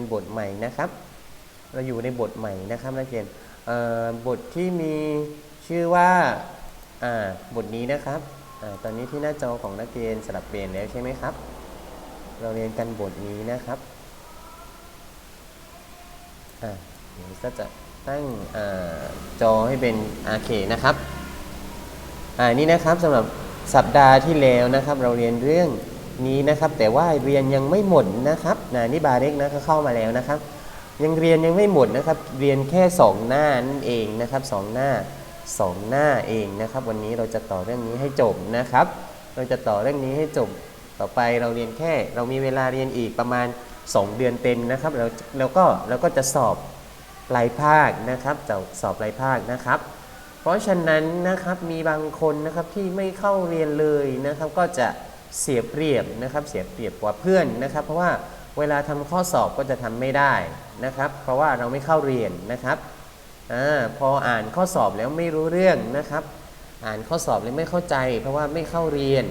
นบทใหม่นะครับ เราอยู่ในบทใหม่นะครับนักเรียนบทที่มีชื่อว่าบทนี้นะครับอตอนนี้ที่หน้าจอของนักเรียนสลับเปลี่ยนแล้วใช่ไหมครับ เราเรียนกันบทนี้นะครับอ่าเดี๋ยวก็จะตั้งอจอให้เป็น RK นะครับ อ่านี่นะครับสำหรับสัปดาห์ที่แล้วนะครับ เราเรียนเรื่อง นี้นะครับ แต่ว่าเรียนยังไม่หมดนะครับนะนี่บาเร็กนะก็เข้ามาแล้วนะครับ ยังเรียนยังไม่หมดนะครับ เรียนแค่ 2 หน้านั่นเองนะครับสองหน้า 2 หน้าเองนะครับ วันนี้เราจะต่อเรื่องนี้ให้จบนะครับ เราจะต่อเรื่องนี้ให้จบต่อไปเราเรียนแค่ เรามีเวลาเรียนอีกประมาณ 2 เดือนเต็มนะครับแล้วแล้วก็เราก็จะสอบลายภาคนะครับจะสอบลายภาคนะครับ เพราะฉะนั้นนะครับมีบางคนนะครับที่ไม่เข้าเรียนเลยนะครับก็จะ เสียเปรียบนะครับ เสียเปรียบกว่าเพื่อนนะครับ เพราะว่าเวลาทำข้อสอบก็จะทำไม่ได้นะครับ เพราะว่าเราไม่เข้าเรียนนะครับอพออ่านข้อสอบแล้วไม่รู้เรื่องนะครับ อ่านข้อสอบแล้วไม่เข้าใจ เพราะว่าไม่เข้าเรียน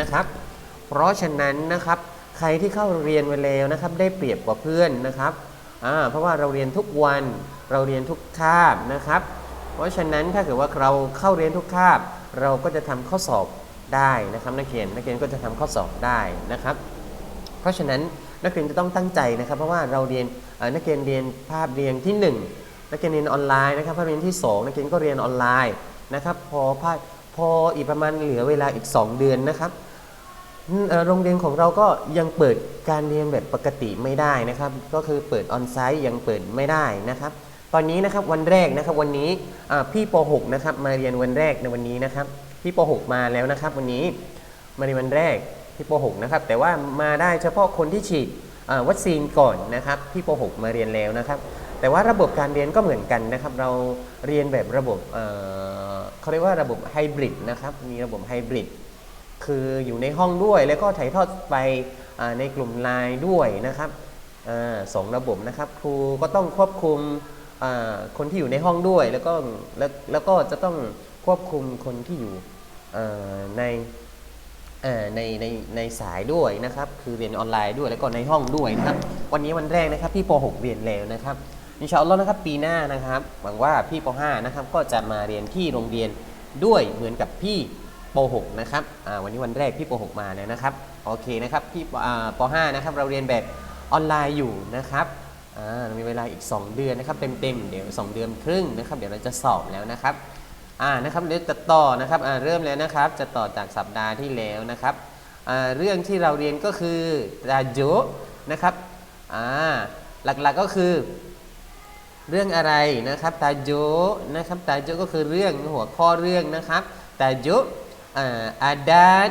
นะครับ เพราะฉะนั้นนะครับ ใครที่เข้าเรียนไว้แล้วนะครับ ได้เปรียบกว่าเพื่อนนะครับเพราะว่าเราเรียนทุกวันเราเรียนทุกคาบนะครับ เพราะฉะนั้นถ้าเกิดว่าเราเข้าเรียนทุกคาบ เราก็จะทำข้อสอบ ได้นะครับนักเรียนนักเรียนก็จะทำข้อสอบได้นะครับ เพราะฉะนั้นนักเรียนจะต้องตั้งใจนะครับ เพราะว่าเราเรียนนักเรียนเรียนภาพเรียนที่ 1 นักเรียนเรียนออนไลน์นะครับภาพเรียนที่ 2 นักเรียนก็เรียนออนไลน์นะครับ พอภาคพออีกประมาณเหลือเวลาอีก 2 เดือนนะครับโรงเรียนของเราก็ยังเปิดการเรียนแบบปกติไม่ได้นะครับ ก็คือเปิดออนไซต์ยังเปิดไม่ได้นะครับ ตอนนี้นะครับวันแรกนะครับวันนี้พี่ป .6 นะครับมาเรียนวันแรกในวันนี้นะครับ พี่ป .6 มาแล้วนะครับ วันนี้มาเรียนวันแรกพี่ป .6 นะครับ แต่ว่ามาได้เฉพาะคนที่ฉีดวัคซีนก่อนนะครับพี่ป .6 มาเรียนแล้วนะครับ แต่ว่าระบบการเรียนก็เหมือนกันนะครับ เราเรียนแบบระบบเเขาเรียกว่าระบบไฮบริดนะครับ มีระบบไฮบริดคืออยู่ในห้องด้วยแล้วก็ถ่ายทอดไปในกลุ่มไลน์ด้วยนะครับอสองระบบนะครับ ครูก็ต้องควบคุมคนที่อยู่ในห้องด้วย แล้วก็แล้วแล้วก็จะต้องควบคุมคนที่อยู่ ในในในในสายด้วยนะครับ คือเรียนออนไลน์ด้วยแล้วก็ในห้องด้วยนะครับ วันนี้วันแรกนะครับพี่ป .6 เรียนแล้วนะครับอินชาอัลลอฮ์นะครับปีหน้านะครับหวังว่าพี่ป .5 นะครับก็จะมาเรียนที่โรงเรียนด้วยเหมือนกับพี่ป .6 นะครับวันนี้วันแรกพี่ป .6 มาแล้วนะครับโอเคนะครับพี่ป .5 นะครับเราเรียนแบบออนไลน์อยู่นะครับมีเวลาอีก 2 เดือนนะครับเต็มๆเดี๋ยว 2 เดือนครึ่งนะครับเดี๋ยวเราจะสอบแล้วนะครับ อ่านะครับเดี๋ยวจะต่อนะครับอ่าเริ่มแล้วนะครับจะต่อจากสัปดาห์ที่แล้วนะครับอ่าเรื่องที่เราเรียนก็คือราโจนะครับอ่าหลักๆก็คือ เรื่องอะไรนะครับตาโจนะครับตาโจก็คือเรื่องหัวข้อเรื่องนะครับตาโจอ่าอาดัด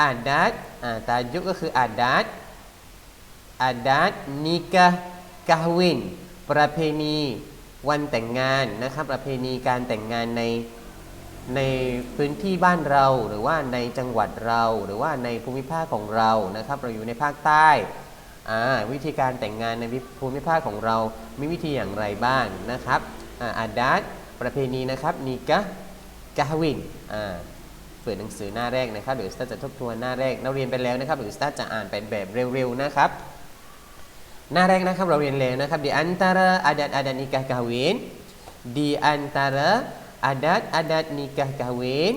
อาดัดอ่าตาโจก็คืออาดัดอาดัดนิกะกาวินประเพณี วันแต่งงานนะครับ ประเพณีการแต่งงานในในพื้นที่บ้านเรา หรือว่าในจังหวัดเรา หรือว่าในภูมิภาคของเรานะครับ เราอยู่ในภาคใต้อ่าวิธีการแต่งงานในภูมิภาคของเรา มีวิธีอย่างไรบ้างนะครับอาดัดประเพณีนะครับนิกะกาวินอ่าเปิดหนังสือหน้าแรกนะครับเดี๋ยวสตาจะทบทวนหน้าแรกเราเรียนไปแล้วนะครับเดี๋ยวสตาจะอ่านไปแบบเร็วๆนะครับ หน้าแรกนะครับเราเรียนแล้วนะครับ di antara adat-adat nikah kahwin di antara adat-adat nikah kahwin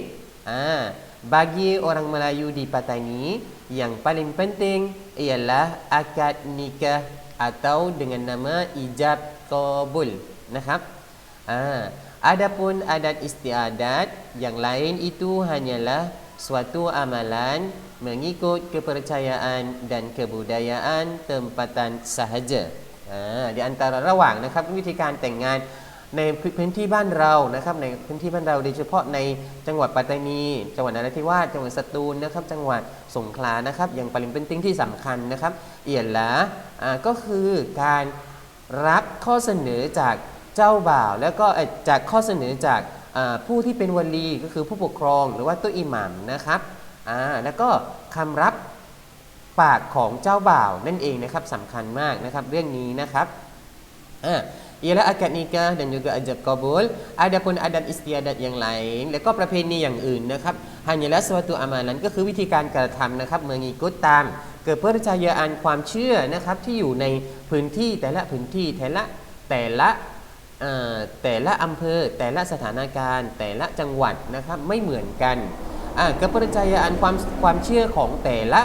ah bagi orang Melayu di Patani yang paling penting ialah akad nikah atau dengan nama ijab qabul นะครับ Ah, adapun adat istiadat yang lain itu hanyalah suatu amalan mengikut kepercayaan dan kebudayaan tempatan sahaja. Ah, di antara ระหว่างนะครับวิธีการแต่งงานในพื้นที่บ้านเรานะครับในพื้นที่บ้านเราโดยเฉพาะในจังหวัดปัตตานี จังหวัดนราธิวาสจังหวัดสตูลนะครับ จังหวัดสงขลานะครับอย่างปริมเป็นติ้งที่สำคัญนะครับ เอียนละอ่าก็คือการรับข้อเสนอจากเจ้าบ่าว แล้วก็จากข้อเสนอจาก ผู้ที่เป็นวลีก็คือผู้ปกครองหรือว่าตัวอิหมัมนะครับแล้วก็คำรับปากของเจ้าบ่าวนั่นเองนะครับสำคัญมากนะครับเรื่องนี้นะครับอ่า ialah akad nikah dan juga ajab kabul adapun adat istiadat yang lain แล้วก็ประเพณีอย่างอื่นนะครับ hanyalah suatu amalan ก็คือวิธีการกระทำนะครับ mengikut ตามเกิดเพื่อจะยออันความเชื่อนะครับที่อยู่ในพื้นที่แต่ละพื้นที่แต่ละแต่ละ แต่ละอำเภอแต่ละสถานการณ์ แต่ละจังหวัดนะครับไม่เหมือนกันอ่าเกิดเพื่อจะเยอันความความเชื่อของแต่ละ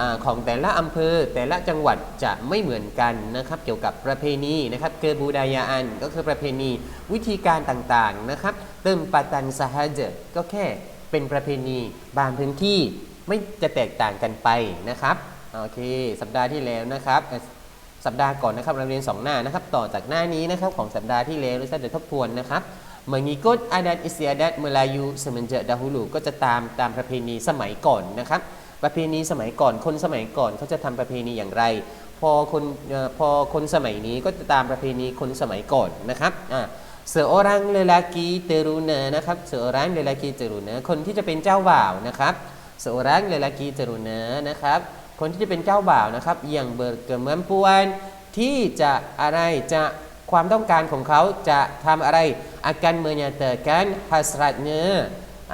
อของแต่ละอำเภอแต่ละจังหวัดจะไม่เหมือนกันนะครับเกี่ยวกับประเพณีนะครับเกิดบูดายาอันก็คือประเพณีวิธีการต่างๆนะครับเติมปาตันสหเจก็แค่เป็นประเพณีบางพื้นที่ไม่จะแตกต่างกันไปนะครับโอเค สัปดาห์ที่แล้วนะครับ สัปดาห์ก่อนนะครับเราเรียน 2 หน้านะครับต่อจากหน้านี้นะครับของสัปดาห์ที่แล้วเราจะทบทวนนะครับ mengikut adat istiadat Melayu semenjak dahulu ก็จะตามตามประเพณีสมัยก่อนนะครับ ประเพณีสมัยก่อนคนสมัยก่อนเขาจะทำประเพณีอย่างไร พอคนอพอคนสมัยนี้ก็จะตามประเพณีคนสมัยก่อนนะครับอ่า seorang lelaki teruna นะครับ seorang lelaki teruna คนที่จะเป็นเจ้าบ่าวนะครับ seorang lelaki teruna นะครับ คนที่จะเป็นเจ้าบ่าวนะครับ yang berkemampuan ที่จะอะไรจะความต้องการของเขาจะทำอะไร akan menyatakan hasratnya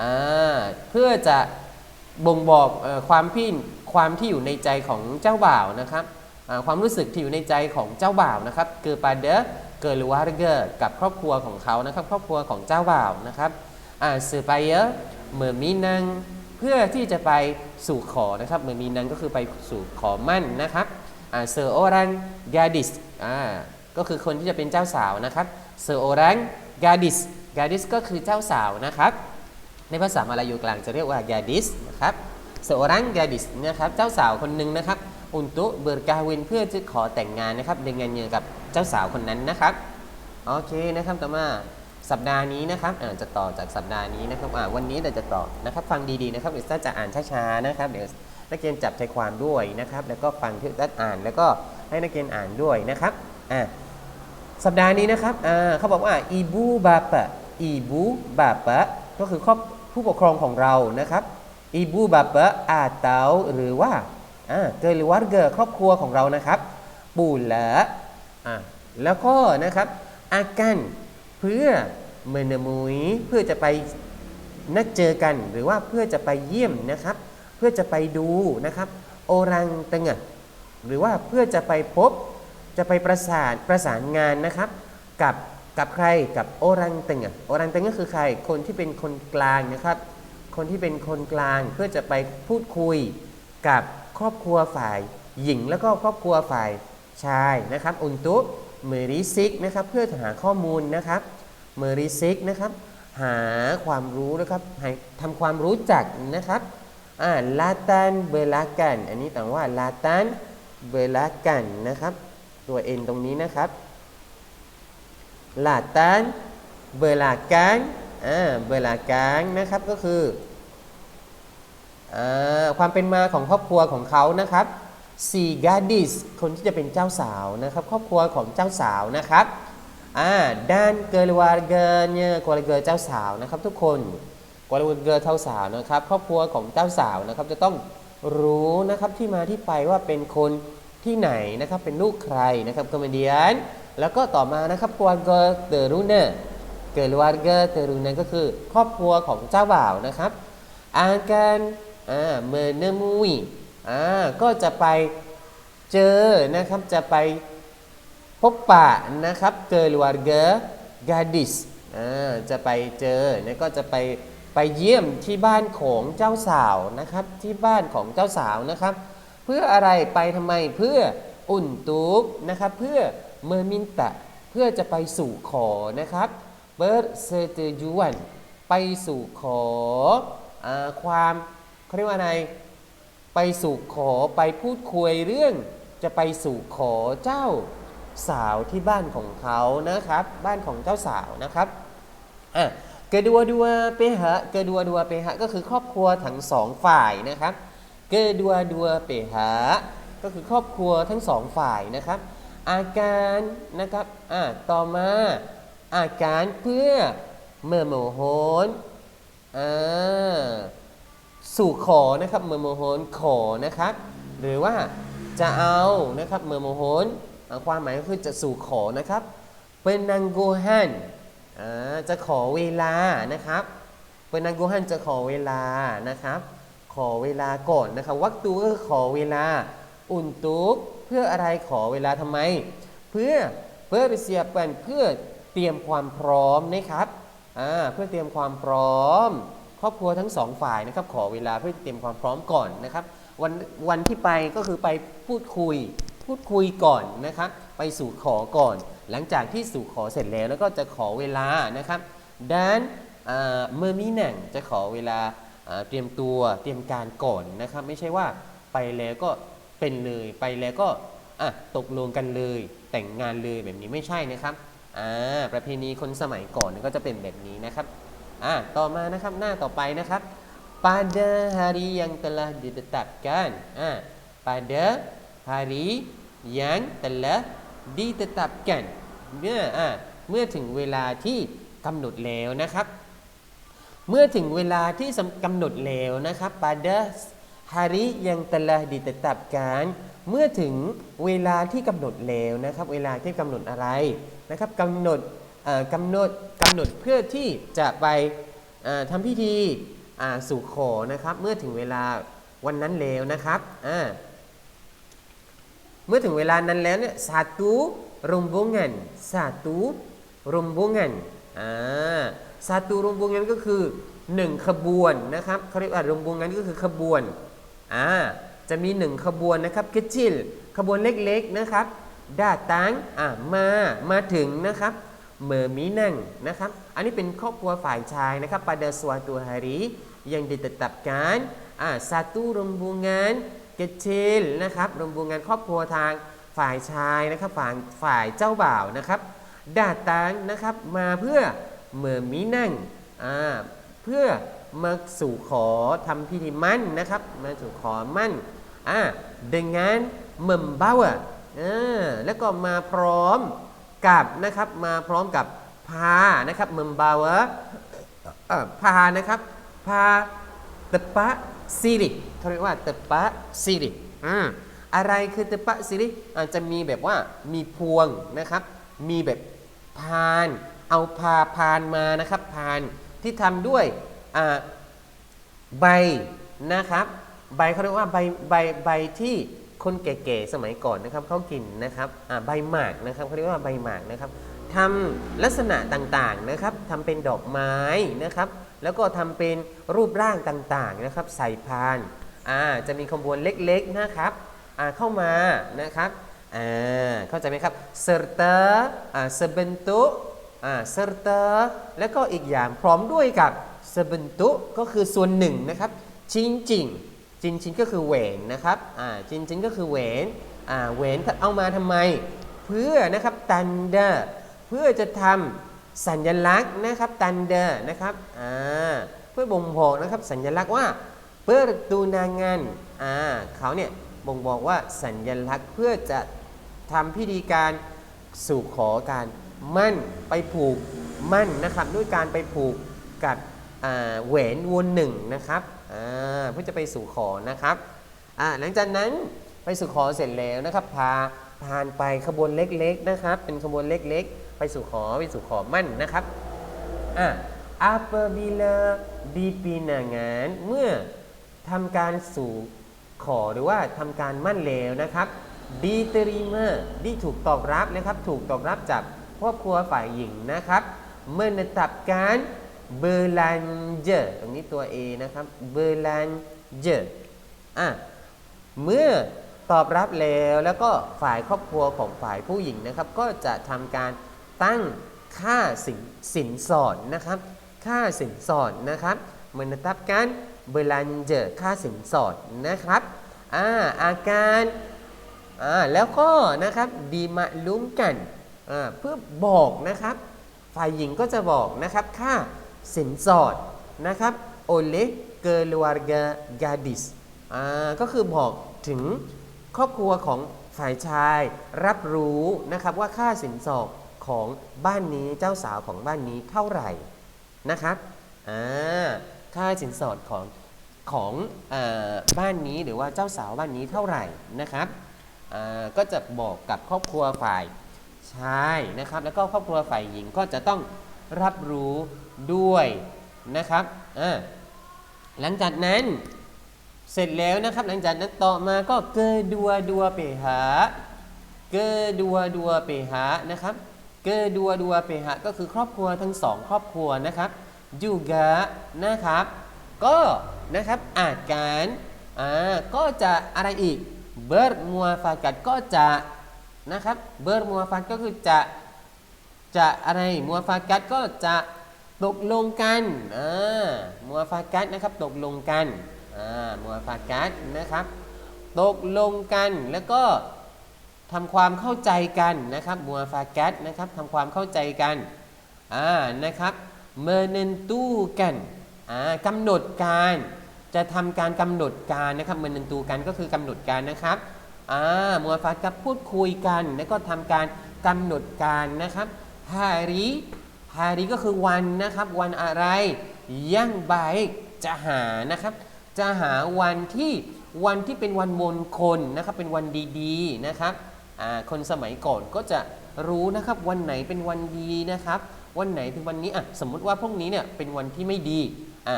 อ่าเพื่อจะบ่งบอกอความพี่ความที่อยู่ในใจของเจ้าบ่าวนะครับความรู้สึกที่อยู่ในใจของเจ้าบ่าวนะครับ kepada keluarga กับครอบครัวของเขานะครับ ครอบครัวของเจ้าบ่าวนะครับอ่า supaya meminang เพื่อที่จะไปสู่ขอนะครับ meminang ก็คือไปสู่ขอมั่นนะครับอ่า seorang gadis อ่าก็คือคนที่จะเป็นเจ้าสาวนะครับ seorang gadis gadis ก็คือเจ้าสาวนะครับ ในภาษามาลายูกลางจะเรียกว่า gadis นะครับ seorang gadis นะครับเจ้าสาวคนหนึ่งนะครับ untuk berkahwin เพื่อจะขอแต่งงานนะครับ dengannya กับเจ้าสาวคนนั้นนะครับโอเคนะครับต่อมา สัปดาห์นี้นะครับอ่าจะต่อจากสัปดาห์นี้นะครับอ่าวันนี้เราจะต่อนะครับฟังดีๆนะครับเดี๋ยวซ่าจะอ่านช้าๆนะครับเดี๋ยวนักเรียนจับใจความด้วยนะครับ แล้วก็ฟังที่ซ่าอ่านแล้วก็ให้นักเรียนอ่านด้วยนะครับอ่าสัปดาห์นี้นะครับอ่าเขาบอกว่าอีบูบาปะอีบูบาปะก็คือครอบผู้ปกครองของเรานะครับอีบูบาปะอาเตาหรือว่าอ่าเกลิวัตเกอร์ครอบครัวของเรานะครับปู่ละอ่าแล้วก็นะครับอากัน พื่อเมนมุยเพื่อจะไปนัดเจอกันหรือว่าเพื่อจะไปเยี่ยมนะครับ เพื่อจะไปดูนะครับ โอรังตังะหรือว่าเพื่อจะไปพบจะไปประสานประสานงานนะครับ กับกับใครกับโอรังตังะโอรังตังก็คือใครคนที่เป็นคนกลางนะครับ คนที่เป็นคนกลางเพื่อจะไปพูดคุยกับครอบครัวฝ่ายหญิงแล้วก็ครอบครัวฝ่ายชายนะครับอุนตุ เมริซิกนะครับเพื่อหาข้อมูลนะครับเมริซิกนะครับหาความรู้นะครับทำความรู้จักนะครับอ่าลาตันเบลากัน อันนี้ต่างว่าลาตันเบลากันนะครับ ตัว n ตรงนี้นะครับลาตันเบลากันอ่าเบลากันนะครับก็คืออาความเป็นมาของครอบครัวของเขานะครับ ซีกาดิสคนที่จะเป็นเจ้าสาวนะครับ ครอบครัวของเจ้าสาวนะครับอ่าด้านเกลวาเกเนี่ยกวาเกเจ้าสาวนะครับ ทุกคนกวาเกเจ้าสาวนะครับ ครอบครัวของเจ้าสาวนะครับ จะต้องรู้นะครับที่มาที่ไปว่าเป็นคนที่ไหนนะครับ เป็นลูกใครนะครับคอมเมดียนแล้วก็ต่อมานะครับกวาเกเตรูเนเกลวาเกเตรูเนก็คือครอบครัวของเจ้าบ่าวนะครับอาการอ่าเมเนมุย อ่าก็จะไปเจอนะครับจะไปพบปะนะครับเกลวาเกกาดิสอ่าจะไปเจอนะก็จะไปไปเยี่ยมที่บ้านของเจ้าสาวนะครับที่บ้านของเจ้าสาวนะครับ เพื่ออะไรไปทำไมเพื่ออุ่นตุกนะครับเพื่อเมอร์มินตะเพื่อจะไปสู่ขอนะครับเบิร์ดเซเตจวนไปสู่ขออาความเขาเรียกว่าอะไร ไปสู่ขอไปพูดคุยเรื่องจะไปสู่ขอเจ้าสาวที่บ้านของเขานะครับ บ้านของเจ้าสาวนะครับอะเกดัวดัวเปหะเกดัวดัวเปหะก็คือครอบครัวทั้งสองฝ่ายนะครับเกดัวดัวเปหะก็คือครอบครัวทั้งสองฝ่ายนะครับ อาการนะครับอะต่อมาอาการเพื่อเมื่อโมโหนอ่า สู่ขอนะครับเมื่อโมโหนขอนะครับ หรือว่าจะเอานะครับเมื่อโมโหนความหมายก็คือจะสู่ขอนะครับเป็นนางโกฮันจะขอเวลานะครับเป็นนางโกฮันจะขอเวลานะครับ ขอเวลาก่อนนะครับวักตูก็คือขอเวลาอุ่นตุกเพื่ออะไรขอเวลาทำไม เพื่อเพื่อไปเสียเปนเพื่อเตรียมความพร้อมนะครับเพื่อเตรียมความพร้อม รอบครัวทั้งสองฝ่ายนะครับขอเวลาเพื่อเตรียมความพร้อมก่อนนะครับวันวันที่ไปก็คือไปพูดคุย พูดคุยก่อนนะครับ ไปสู่ขอก่อน หลังจากที่สู่ขอเสร็จแล้วแล้วก็จะขอเวลานะครับดันเมื่อมีหนังจะขอเวลาเตรียมตัวเตรียมการก่อนนะครับ ไม่ใช่ว่าไปแล้วก็เป็นเลยไปแล้วก็อะตกลงกันเลยแต่งงานเลยแบบนี้ไม่ใช่นะครับอ่าประเพณีคนสมัยก่อนก็จะเป็นแบบนี้นะครับ อ่าต่อมานะครับหน้าต่อไปนะครับ pada hari yang telah ditetapkan ah ha, pada hari yang telah ditetapkan เมื่ออ่าเมื่อถึงเวลาที่กำหนดแล้วนะครับ เมื่อถึงเวลาที่กำหนดแล้วนะครับ pada hari yang telah ditetapkan เมื่อถึงเวลาที่กำหนดแล้วนะครับ เวลาที่กำหนดอะไรนะครับกำหนด กำหนดกำหนดเพื่อที่จะไปทำพิธีสู่ขอนะครับเมื่อถึงเวลาวันนั้นแล้วนะครับเมื่อถึงเวลานั้นแล้วเนี่ย satu rombongan satu rombongan อ่า satu rombongan ก็คือ1ขบวนนะครับเขาเรียกว่า rombongan ก็คือขบวนจะมี1ขบวนนะครับ kecil ขบวนเล็กๆนะครับ datang อ่ามามาถึงนะครับ เมอมีนังนะครับ อันนี้เป็นครอบครัวฝ่ายชายนะครับ pada suatu hari yang ditetapkan อ่า satu rombongan kecil นะครับ rombongan ครอบครัวทางฝ่ายชายนะครับ ฝ่ายฝ่ายเจ้าบ่าวนะครับ datang นะครับ มาเพื่อเมอมีนังอ่า เพื่อมาสู่ขอทำพิธีมั่นนะครับ มาสู่ขอมั่นอ่า dengan membawa อ่า แล้วก็มาพร้อม กับนะครับมาพร้อมกับพานะครับเมมบาวะพานะครับพาตะปะซิริเขาเรียกว่าตะปะซิริอะไรคือตะปะซิริอาจจะมีแบบว่ามีพวงนะครับ มีแบบพาน เอาพาพานมานะครับพานที่ทำด้วยใบนะครับ ใบเขาเรียกว่าใบใบใบที่ คนแก่ๆสมัยก่อนนะครับเขากินนะครับใบหมากนะครับเขาเรียกว่าใบหมากนะครับทำลักษณะต่างๆนะครับทำเป็นดอกไม้นะครับ แล้วก็ทำเป็นรูปร่างต่างๆนะครับ ใส่พานอ่าจะมีขบวนเล็กๆนะครับอ่าเข้ามานะครับอ่าเข้าใจไหมครับ serta อ่า sebentuk อ่า serta แล้วก็อีกอย่างพร้อมด้วยกับ sebentuk ก็คือส่วนหนึ่งนะครับจริงๆ จริงจริงๆก็คือแหวนนะครับอ่าจริงจริงๆก็คือแหวนอ่าแหวนเอามาทำไม เพื่อนะครับตันเดอร์เพื่อจะทำสัญลักษณ์นะครับตันเดอร์นะครับอ่าเพื่อบ่งบอกนะครับสัญลักษณ์ว่าเปิดตูนางานอ่าเขาเนี่ยบ่งบอกว่าสัญลักษณ์เพื่อจะทำพิธีการสู่ขอการมั่นไปผูกมั่นนะครับ ด้วยการไปผูกกับอ่าแหวนวนหนึ่งนะครับ เพื่อจะไปสู่ขอนะครับหลังจากนั้นไปสู่ขอเสร็จแล้วนะครับพาผ่านไปขบวนเล็กๆนะครับ เป็นขบวนเล็กๆ ไปสู่ขอไปสู่ขอมั่นนะครับอะ apabila dipinangan เมื่อทำการสู่ขอหรือว่าทำการมั่นแล้วนะครับ diterima ดีถูกตอบรับนะครับ ถูกตอบรับจากครอบครัวฝ่ายหญิงนะครับ menetapkan belanja ตรงนี้ตัว A นะครับ belanja อะเมื่อตอบรับแล้วแล้วก็ฝ่ายครอบครัวของฝ่ายผู้หญิงนะครับ ก็จะทำการตั้งค่าสินสินสอดนะครับ ค่าสินสอดนะครับเหมือนตับการเบลันเจอค่าสินสอดนะครับอ่าอาการอ่าแล้วก็นะครับดีมาลุ้มกันอ่าเพื่อบอกนะครับ ฝ่ายหญิงก็จะบอกนะครับค่า สินสอดนะครับโอเลเกลวาร์กา gadis อ่าก็คือบอกถึงครอบครัวของฝ่ายชายรับรู้นะครับว่าค่าสินสอดของบ้านนี้เจ้าสาวของบ้านนี้เท่าไหร่นะครับอ่าค่าสินสอดของของอบ้านนี้หรือว่าเจ้าสาวบ้านนี้เท่าไหร่นะครับก็จะบอกกับครอบครัวฝ่ายชายนะครับ แล้วก็ครอบครัวฝ่ายหญิงก็จะต้องรับรู้ ด้วยนะครับอ่าหลังจากนั้นเสร็จแล้วนะครับ หลังจากนั้นต่อมาก็เกอดัวดัวเปหาเกอดัวดัวเปหานะครับเกอดัวดัวเปหะก็คือครอบครัวทั้งสองครอบครัวนะครับยูกะนะครับ ก็นะครับอาจการอ่าก็จะอะไรอีกเบิร์มัวฟากัดก็จะนะครับเบิร์มัวฟากัดก็คือจะจะอะไรมัวฟากัดก็จะ ตกลงกันอ่ามัวฟากัดนะครับ ตกลงกันอ่ามัวฟากัดนะครับ ตกลงกันแล้วก็ทำความเข้าใจกันนะครับมัวฟากัดนะครับทำความเข้าใจกันอ่านะครับเมเนนตูกันอ่ากำหนดการจะทำการกำหนดการนะครับเมเนนตูกันก็คือกำหนดการนะครับอ่ามัวฟากัดพูดคุยกัน แล้วก็ทำการกำหนดการนะครับฮาริ ฮาริก็คือวันนะครับ วันอะไรยังไบจะหานะครับ จะหาวันที่วันที่เป็นวันมงคลนะครับ เป็นวันดีๆนะครับคนสมัยก่อนก็จะรู้นะครับวันไหนเป็นวันดีนะครับ วันไหนเป็นวันนี้อะสมมุติว่าพวกนี้เนี่ยเป็นวันที่ไม่ดีอะ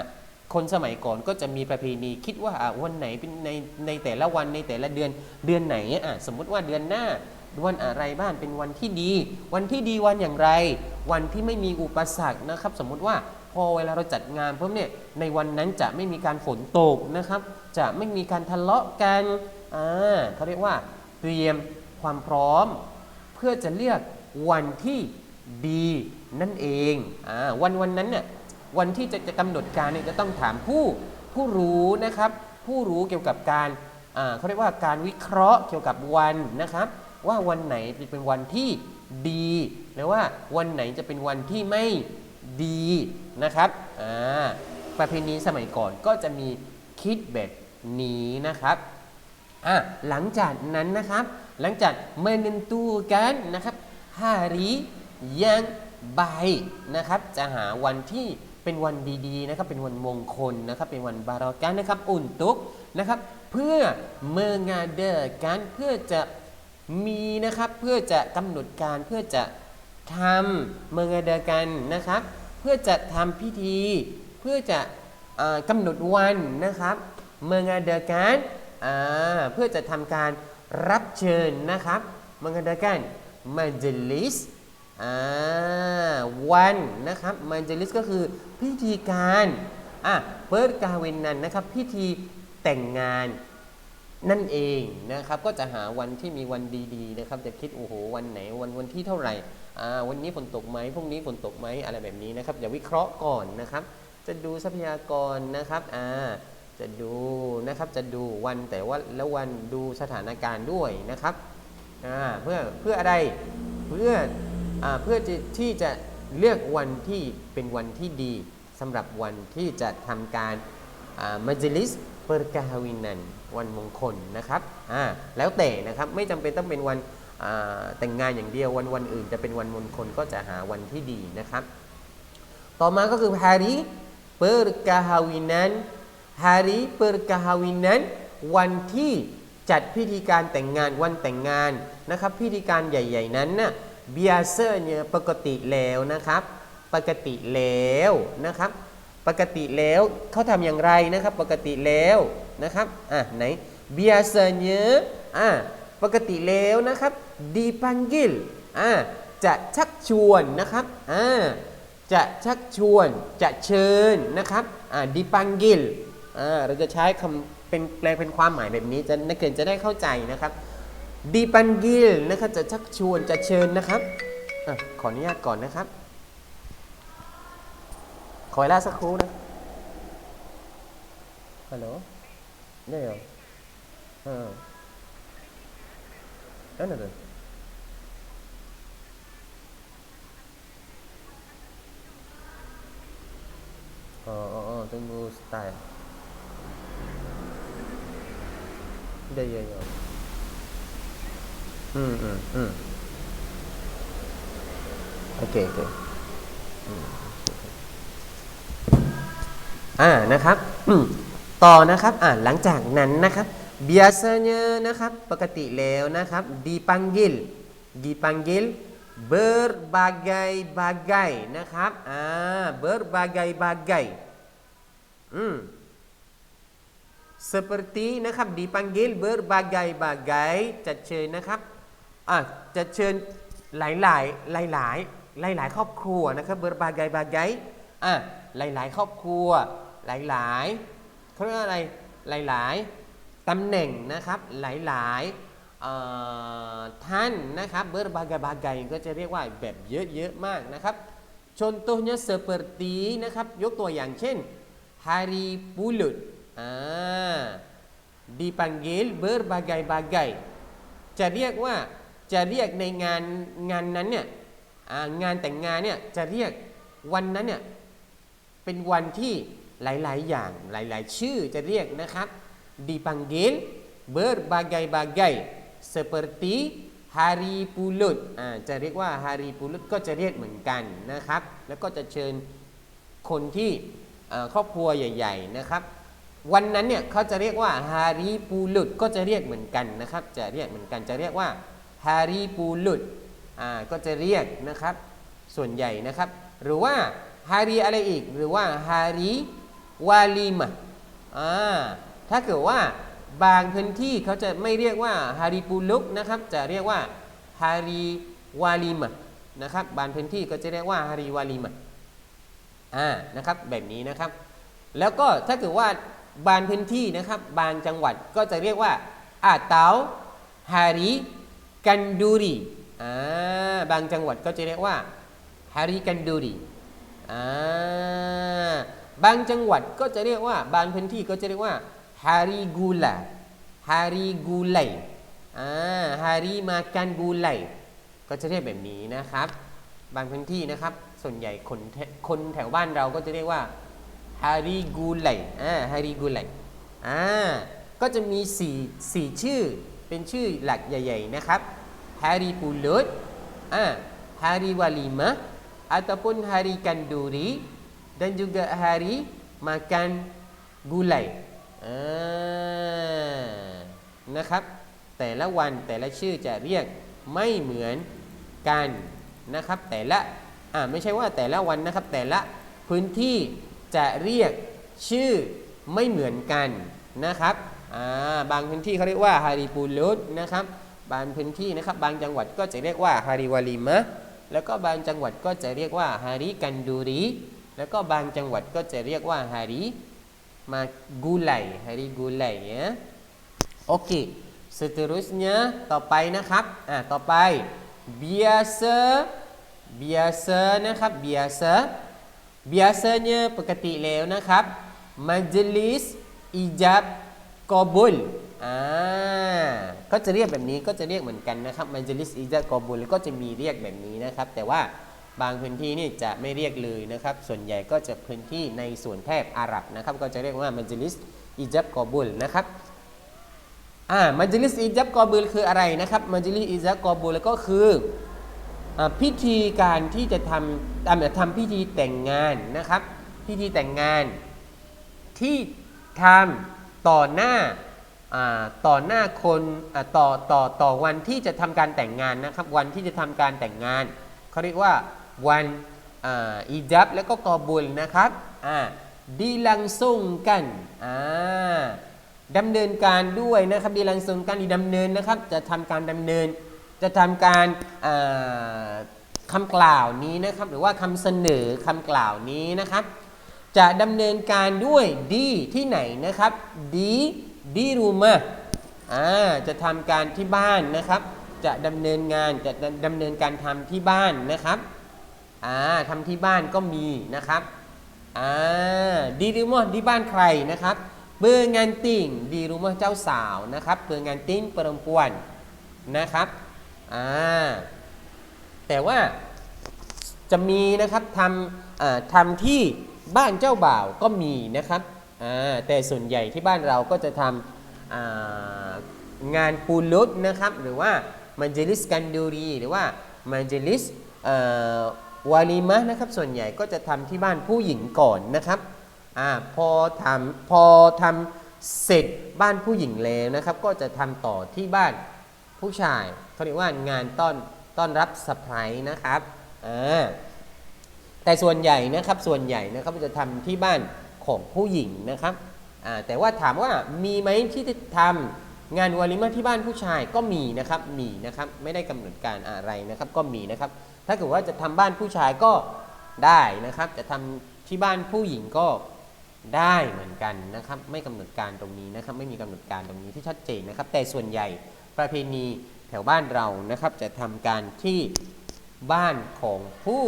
คนสมัยก่อนก็จะมีประเพณีคิดว่าวันไหนเป็นในในแต่ละวันในแต่ละเดือนเดือนไหนอะสมมุติว่าเดือนหน้าวันอะไรบ้างเป็นวันที่ดี วันที่ดีวันอย่างไร วันที่ไม่มีอุปสรรคนะครับ สมมุติว่าพอเวลาเราจัดงานปุ๊บเนี่ยในวันนั้นจะไม่มีการฝนตกนะครับ จะไม่มีการทะเลาะกันอ่าเขาเรียกว่าเตรียมความพร้อม เพื่อจะเลือกวันที่ดีนั่นเองอ่าวันวันนั้นเนี่ยวันที่จะจะกำหนดการเนี่ยจะต้องถามผู้ผู้รู้นะครับ ผู้รู้เกี่ยวกับการอ่าเขาเรียกว่าการวิเคราะห์เกี่ยวกับวันนะครับ ว่าวันไหนจะเป็นวันที่ดีหรือว่าวันไหนจะเป็นวันที่ไม่ดีนะครับอ่าประเพณีสมัยก่อนก็จะมีคิดแบบนี้นะครับอะหลังจากนั้นนะครับ หลังจาก menentukan นะครับ hari yang baik นะครับ จะหาวันที่เป็นวันดีๆนะครับเป็นวันมงคลนะครับเป็นวันบารากันนะครับ untuk นะครับ เพื่อ mengadakan เพื่อจะ มีนะครับเพื่อจะกำหนดการเพื่อจะทำ mengadakan นะครับ เพื่อจะทำพิธี เพื่อจะเอ่อกำหนดวันนะครับ mengadakan อ่าเพื่อจะทำการรับเชิญนะครับ mengadakan majelis อ่าวันนะครับ majelis ก็คือพิธีการอะเปิดกาเวนนันนะครับ พิธีแต่งงาน นั่นเองนะครับก็จะหาวันที่มีวันดีๆนะครับจะคิดโอ้โหวันไหนวันวันที่เท่าไหร่อ่าวันนี้ฝนตกไหมพรุ่งนี้ฝนตกไหมอะไรแบบนี้นะครับอย่าวิเคราะห์ก่อนนะครับ จะดูทรัพยากรนะครับอ่าจะดูนะครับจะดูวันแต่ว่าแล้ววันดูสถานการณ์ด้วยนะครับอ่าเพื่อเพื่ออะไรเพื่ออ่าเพื่อที่ที่จะเลือกวันที่เป็นวันที่ดีสำหรับวันที่จะทำการมัจลิสเปอร์กาวินันวันมงคลนะครับอ่าแล้วแต่นะครับไม่จำเป็นต้องเป็นวันแต่งงานอย่างเดียววันวันอื่น จะเป็นวันมงคลก็จะหาวันที่ดีนะครับ ต่อมาก็คือ hari perkawinan hari perkawinan วันที่จัดพิธีการแต่งงานวันแต่งงานนะครับ พิธีการใหญ่ ๆ นั้นน่ะ biasanya ปกติแล้วนะครับ ปกติแล้วนะครับ ปกติแล้วเขาทำอย่างไรนะครับ ปกติแล้วนะครับอะไหน biasanya อะปกติแล้วนะครับ dipanggil อะจะชักชวนนะครับอ่าจะชักชวนจะเชิญนะครับอ่าดิปังกิลอ่าเราจะใช้คำเป็นแปลเป็นความหมายแบบนี้จะนักเรียนจะได้เข้าใจนะครับดิปังกิลนะครับจะชักชวนจะเชิญนะครับอะขออนุญาตก่อนนะครับ කොයිලාසක් හූන hello නේද හ්ම් එන්නද ờ. Ờ ờ tôi mua style. Đây rồi ừ ừ ừ. Ok ok. Ừ. อ่านะครับต่อนะครับอ่าหลังจากนั้นนะครับ biasanya นะครับปกติแล้วนะครับ dipanggil dipanggil berbagai-bagai นะครับอ่า berbagai-bagai อืม seperti นะครับ dipanggil berbagai-bagai จะเชิญนะครับอะจะเชิญหลายหลายหลายหลายหลายหลายครอบครัวนะครับ berbagai-bagai อะหลายหลายๆครอบครัว หลายหลายๆเขาเรียกว่าอะไรหลายหลาย ๆตำแหน่งนะครับหลายหลายๆท่านนะครับ berbagai-bagai ก็จะเรียกว่าแบบเยอะๆมากนะครับ contohnya seperti นะครับ ยกตัวอย่างเช่น hari pulut อ่า dipanggil berbagai-bagai จะเรียกว่าจะเรียกในงานงานนั้นเนี่ยงานแต่งงานเนี่ยจะเรียกวันนั้นเนี่ยเป็นวันที่ หลายๆ อย่างหลาย ๆ ชื่อจะเรียกนะครับ dipanggil berbagai-bagai seperti hari pulut อ่าจะเรียกว่า hari pulut ก็จะเรียกเหมือนกันนะครับ แล้วก็จะเชิญคนที่ครอบครัวใหญ่ ๆ นะครับ วันนั้นเนี่ยเขาจะเรียกว่าฮาริปูลุดก็จะเรียกเหมือนกันนะครับ จะเรียกเหมือนกันจะเรียกว่าฮาริปูลุดอ่าก็จะเรียกนะครับ ส่วนใหญ่นะครับ หรือว่าฮารีอะไรอีก หรือว่าฮาริ วาลิมะอ่าถ้าเกิดว่าบางพื้นที่เขาจะไม่เรียกว่าฮาริปูลุกนะครับ จะเรียกว่าฮาริวาลิมะนะครับ บางพื้นที่ก็จะเรียกว่าฮาริวาลิมะอ่านะครับแบบนี้นะครับ แล้วก็ถ้าเกิดว่าบางพื้นที่นะครับ บางจังหวัดก็จะเรียกว่าอาเตาฮาริกันดูรีอ่าบางจังหวัดก็จะเรียกว่าฮาริกันดูรีอ่า บางจังหวัดก็จะเรียกว่า บางพื้นที่ก็จะเรียกว่าฮาริกูลาฮาริกูไลอ่าฮาริมากันกูไลก็จะเรียกแบบนี้นะครับ บางพื้นที่นะครับ ส่วนใหญ่คนแถคนแถวบ้านเราก็จะเรียกว่าฮาริกูไลอ่าฮาริกูไลอ่าก็จะมีสี่สี่ชื่อเป็นชื่อหลักใหญ่ ๆ นะครับฮาริปูลดอ่าฮาริวาลิมะ ataupun hari kanduri dan juga hari makan gulai นะครับ แต่ละวันแต่ละชื่อจะเรียกไม่เหมือนกันนะครับ แต่ละอ่าไม่ใช่ว่าแต่ละวันนะครับ แต่ละพื้นที่จะเรียกชื่อไม่เหมือนกันนะครับอ่าบางพื้นที่เขาเรียกว่าฮาริปูลุดนะครับ บางพื้นที่นะครับ บางจังหวัดก็จะเรียกว่าฮาริวาลิมะแล้วก็บางจังหวัดก็จะเรียกว่าฮาริกันดูรี แล้วก็บางจังหวัดก็จะเรียกว่าฮาริมากูไลฮาริกูไลเนี่ยโอเค seterusnya ต่อไปนะครับอ่าต่อไป biasa biasa นะครับ biasa biasanya ปกติแล้วนะครับ majlis ijab qabul อ่าก็จะเรียกแบบนี้ก็จะเรียกเหมือนกันนะครับ majlis ijab qabul ก็จะมีเรียกแบบนี้นะครับ แต่ว่า บางพื้นที่นี่จะไม่เรียกเลยนะครับ ส่วนใหญ่ก็จะพื้นที่ในส่วนแถบอาหรับนะครับ ก็จะเรียกว่า majlis ijab qabul นะครับอ่ามัจลิสอิจับกอบุลคืออะไรนะครับมัจลิสอิจับกอบุลก็คืออาพิธีการที่จะทำทำทำพิธีแต่งงานนะครับ พิธีแต่งงานที่ทำต่อหน้าอ่าต่อหน้าคนอ่าต่อต่อต่อวันที่จะทำการแต่งงานนะครับ วันที่จะทำการแต่งงานเขาเรียกว่า วันอิจับแล้วก็กอบุลนะครับอ่าดีลังซุงกันอ่าดำเนินการด้วยนะครับดีลังซุงการดีดำเนินนะครับ จะทำการดำเนิน จะทำการอ่าคำกล่าวนี้นะครับ หรือว่าคำเสนอคำกล่าวนี้นะครับ จะดำเนินการด้วยดีที่ไหนนะครับดีดีรูมาอ่าจะทำการที่บ้านนะครับ จะดำเนินงานจะดำเนินการทำที่บ้านนะครับ อ่าทำที่บ้านก็มีนะครับอ่าดีรูมอที่บ้านใครนะครับเบอร์งานติ่งดีรูมอเจ้าสาวนะครับเบอร์งานติ้งปรมปวนนะครับอ่าแต่ว่าจะมีนะครับทำอ่าทำที่บ้านเจ้าบ่าวก็มีนะครับอ่าแต่ส่วนใหญ่ที่บ้านเราก็จะทำอ่างานปูลุดนะครับ หรือว่ามันเจลิสกันดูรี หรือว่ามันเจลิสอ่อ วาลีมะนะครับส่วนใหญ่ก็จะทำที่บ้านผู้หญิงก่อนนะครับอ่าพอทำพอทำเสร็จบ้านผู้หญิงแล้วนะครับ ก็จะทำต่อที่บ้านผู้ชายเขาเรียกว่างานต้อนต้อนรับสไพรส์นะครับอ่าแต่ส่วนใหญ่นะครับส่วนใหญ่นะครับจะทำที่บ้านของผู้หญิงนะครับอ่าแต่ว่าถามว่ามีไหมที่จะทำงานวาลิมาที่บ้านผู้ชายก็มีนะครับมีนะครับไม่ได้กำหนดการอะไรนะครับก็มีนะครับ ถ้าเกิดว่าจะทำบ้านผู้ชายก็ได้นะครับ จะทำที่บ้านผู้หญิงก็ได้เหมือนกันนะครับ ไม่กำหนดการตรงนี้นะครับ ไม่มีกำหนดการตรงนี้ที่ชัดเจนนะครับ แต่ส่วนใหญ่ประเพณีแถวบ้านเรานะครับ จะทำการที่บ้านของผู้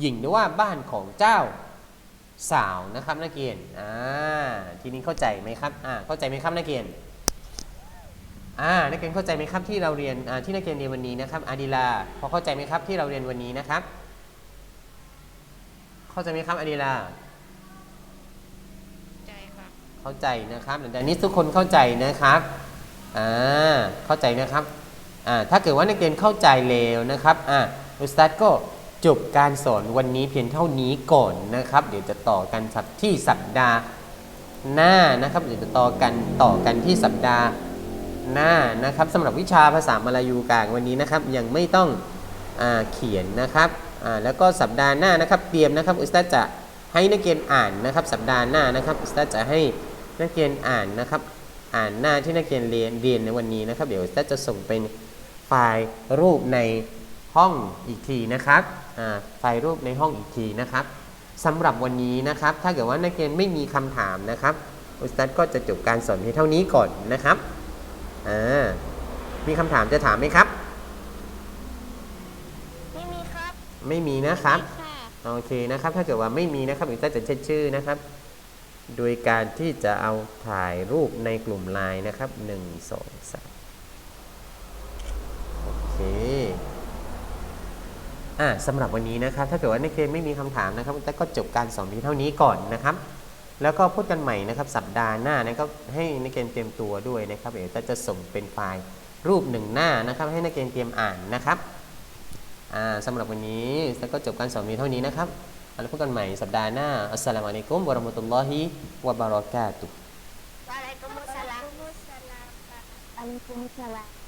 หญิงหรือว่าบ้านของเจ้าสาวนะครับนักเรียนอ่าทีนี้เข้าใจไหมครับอ่าเข้าใจไหมครับนักเรียน อ่านักเรียนเข้าใจไหมครับที่เราเรียนอ่าที่นักเรียนเรียนวันนี้นะครับอาดิลาพอเข้าใจไหมครับที่เราเรียนวันนี้นะครับ เข้าใจไหมครับอาดิลาใจครับเข้าใจนะครับเดี๋ยวนี้ทุกคนเข้าใจนะครับอ่าเข้าใจนะครับอ่าถ้าเกิดว่านักเรียนเข้าใจแล้วนะครับอ่าอุสตัดก็จบการสอนวันนี้เพียงเท่านี้ก่อนนะครับ เดี๋ยวจะต่อกันสัปที่สัปดาห์หน้านะครับเดี๋ยวจะต่อกันต่อกันที่สัปดาห์ หน้านะครับสำหรับวิชาภาษามาลายูกลางวันนี้นะครับยังไม่ต้องอเขียนนะครับแล้วก็สัปดาห์หน้านะครับเตรียมนะครับอุสตาจะให้นักเรียนอ่านนะครับ สัปดาห์หน้านะครับอุสตาจะให้นักเรียนอ่านนะครับอ่านหน้าที่นักเรียนเรียนเรียนในวันนี้นะครับ เดี๋ยวอุสตาจะส่งเป็นไฟล์รูปในห้องอีกทีนะครับไฟล์รูปในห้องอีกทีนะครับสำหรับวันนี้นะครับ ถ้าเกิดว่านักเรียนไม่มีคำถามนะครับอุสตาดก็จะจบการสอนเพียงเท่านี้ก่อนนะครับ อ่ามีคำถามจะถามไหมครับ ไม่มีครับไม่มีนะครับค่ะโอเคนะครับ ถ้าเกิดว่าไม่มีนะครับอีกจะจะเช็ดชื่อนะครับ โดยการที่จะเอาถ่ายรูปในกลุ่มไลน์นะครับ1 2 3โอเค อ่าสำหรับวันนี้นะครับ ถ้าเกิดว่านักเรียนไม่มีคำถามนะครับแต่ก็จบการสอนเพียงเท่านี้ก่อนนะครับ แล้วก็พูดกันใหม่นะครับสัปดาห์หน้านะครับให้นักเรียนเตรียมตัวด้วยนะครับเดี๋ยวจะส่งเป็นไฟล์รูปหนึ่งหน้านะครับ ให้นักเรียนเตรียมอ่านนะครับอ่าสำหรับวันนี้แล้วก็จบการสอนเพียงเท่านี้นะครับแล้วพบกันใหม่สัปดาห์หน้า อัสสลามุอะลัยกุมวะเราะมะตุลลอฮิวะบารอกาตุฮ์วะอะลัยกุมุสสลาม Waalaikumsalam.